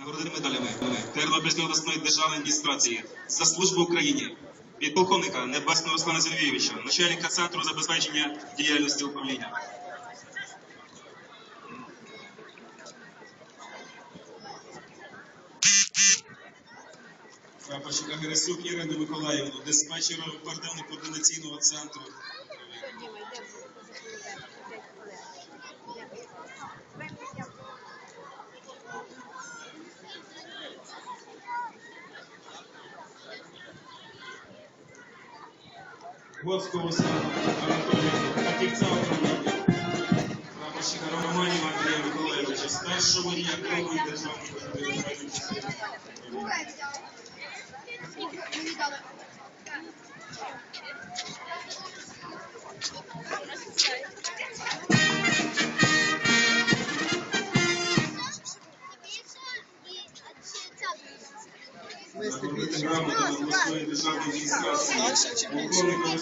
Нагородили медалями Тернопільської обласної державної адміністрації за службу Україні від полковника Небесного Руслана Сергійовича, начальника центру забезпечення діяльності управління. Прапорщика Герасюк Ірину Миколаївну, диспетчера оперативно-координаційного центру. Руслана Анатолійовича, фахівця управління. Прапорщика Романів Андрія Миколаєвича, старшого водія Кривої державної державної частини. Мені дали. Нагородити грамотами обласної державної адміністрації, полковника